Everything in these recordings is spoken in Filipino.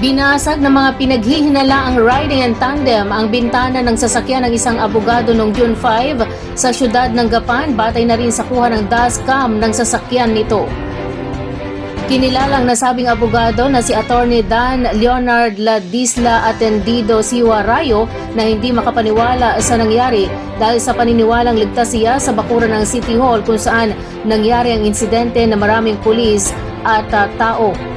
Binasag ng mga pinaghihinala ang riding and tandem ang bintana ng sasakyan ng isang abogado noong June 5 sa siyudad ng Gapan batay na rin sa kuha ng dashcam ng sasakyan nito. Kinilalang nasabing abogado na si Attorney Dan Leonard Ladisla Atendido Siwa Rayo na hindi makapaniwala sa nangyari dahil sa paniniwalang ligtas siya sa bakuran ng City Hall kung saan nangyari ang insidente na maraming pulis at ah, tao.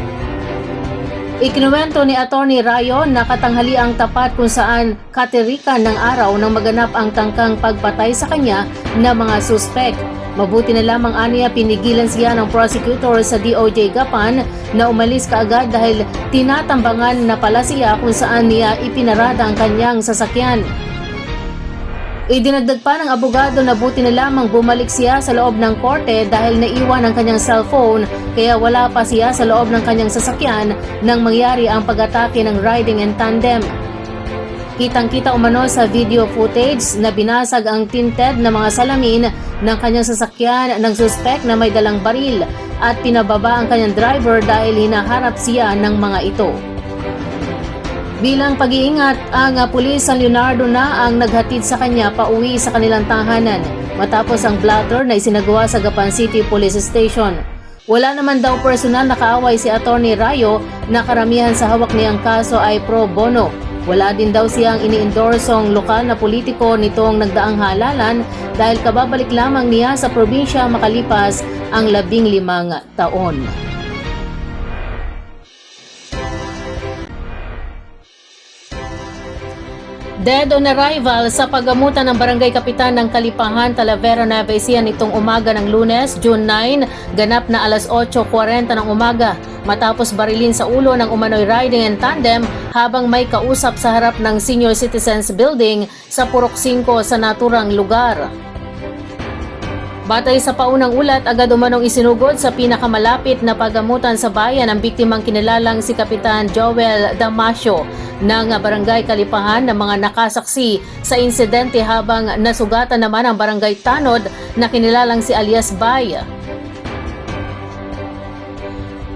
Ikinuwento ni Attorney Rayo na katanghali ang tapat kung saan katirikan ng araw nang maganap ang tangkang pagpatay sa kanya na mga suspek. Mabuti na lamang aniya pinigilan siya ng prosecutor sa DOJ Gapan na umalis kaagad dahil tinatambangan na pala siya kung saan niya ipinarada ang kanyang sasakyan. Idinagdag pa ng abogado na buti na lamang bumalik siya sa loob ng korte dahil naiwan ang kanyang cellphone kaya wala pa siya sa loob ng kanyang sasakyan nang mangyari ang pag-atake ng riding and tandem. Kitang-kita umano sa video footage na binasag ang tinted na mga salamin ng kanyang sasakyan ng suspect na may dalang baril at pinababa ang kanyang driver dahil hinaharap siya ng mga ito. Bilang pag-iingat, ang uh, pulis San Leonardo na ang naghatid sa kanya pauwi sa kanilang tahanan matapos ang blatter na isinagawa sa Gapan City Police Station. Wala naman daw personal na kaaway si Attorney Rayo na karamihan sa hawak niyang kaso ay pro bono. Wala din daw siyang ini-endorsong lokal na politiko nitong nagdaang halalan dahil kababalik lamang niya sa probinsya makalipas ang labing limang taon. Dead on arrival sa paggamutan ng Barangay Kapitan ng Kalipahan, Talavera, Nueva Ecija nitong umaga ng lunes, June 9, ganap na alas 8.40 ng umaga matapos barilin sa ulo ng umano'y riding and tandem habang may kausap sa harap ng Senior Citizens Building sa Purok 5 sa naturang lugar. Batay sa paunang ulat, agad umanong isinugod sa pinakamalapit na pagamutan sa bayan ang biktimang kinilalang si Kapitan Joel Damasio ng Barangay Kalipahan ng mga nakasaksi sa insidente habang nasugatan naman ang Barangay Tanod na kinilalang si alias Bay.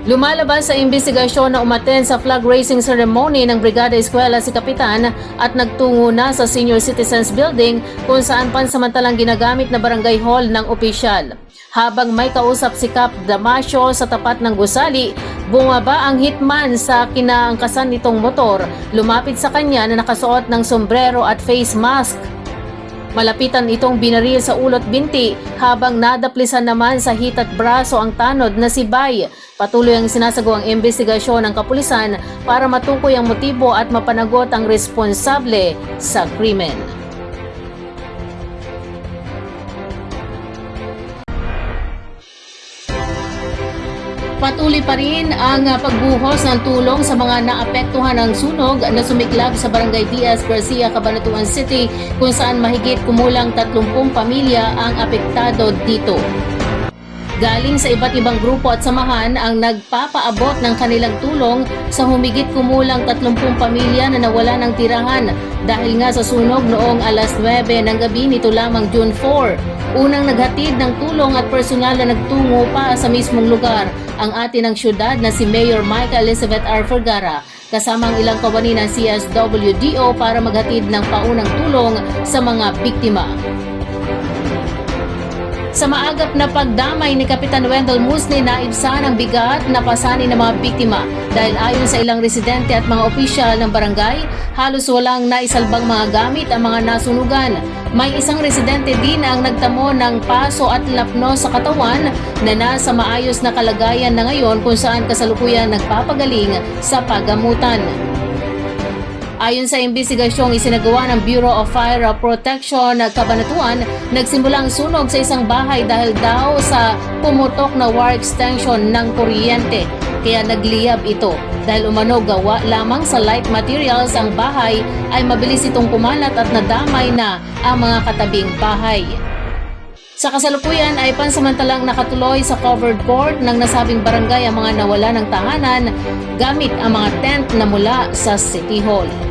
Lumalabas sa imbestigasyon na umaten sa flag raising ceremony ng Brigada Eskwela si Kapitan at nagtungo na sa Senior Citizens Building kung saan pansamantalang ginagamit na barangay hall ng opisyal. Habang may kausap si Cap Damasio sa tapat ng gusali, bumaba ang hitman sa kinaangkasan nitong motor, lumapit sa kanya na nakasuot ng sombrero at face mask Malapitan itong binaril sa ulot binti habang nadaplisan naman sa hit at braso ang tanod na si Bay. Patuloy ang sinasagawang investigasyon ng kapulisan para matukoy ang motibo at mapanagot ang responsable sa krimen. Patuloy pa rin ang uh, pagbuhos ng tulong sa mga naapektuhan ng sunog na sumiklab sa Barangay Diaz Garcia, Cabanatuan City kung saan mahigit kumulang 30 pamilya ang apektado dito. Galing sa iba't ibang grupo at samahan ang nagpapaabot ng kanilang tulong sa humigit kumulang 30 pamilya na nawala ng tirahan dahil nga sa sunog noong alas 9 ng gabi nito lamang June 4. Unang naghatid ng tulong at personal na nagtungo pa sa mismong lugar ang atin ng syudad na si Mayor Michael Elizabeth R. Vergara kasama ang ilang kawani ng CSWDO para maghatid ng paunang tulong sa mga biktima. Sa maagap na pagdamay ni Kapitan Wendell Musne na ibsa ng bigat na pasanin ng mga biktima dahil ayon sa ilang residente at mga opisyal ng barangay, halos walang naisalbang mga gamit ang mga nasunugan. May isang residente din ang nagtamo ng paso at lapno sa katawan na nasa maayos na kalagayan na ngayon kung saan kasalukuyan nagpapagaling sa pagamutan. Ayon sa imbestigasyong isinagawa ng Bureau of Fire Protection Cabanatuan, nagsimula ang sunog sa isang bahay dahil daw sa pumutok na wire extension ng kuryente. Kaya nagliyab ito. Dahil umano gawa lamang sa light materials ang bahay ay mabilis itong kumalat at nadamay na ang mga katabing bahay. Sa kasalukuyan ay pansamantalang nakatuloy sa covered court ng nasabing barangay ang mga nawala ng tahanan gamit ang mga tent na mula sa City Hall.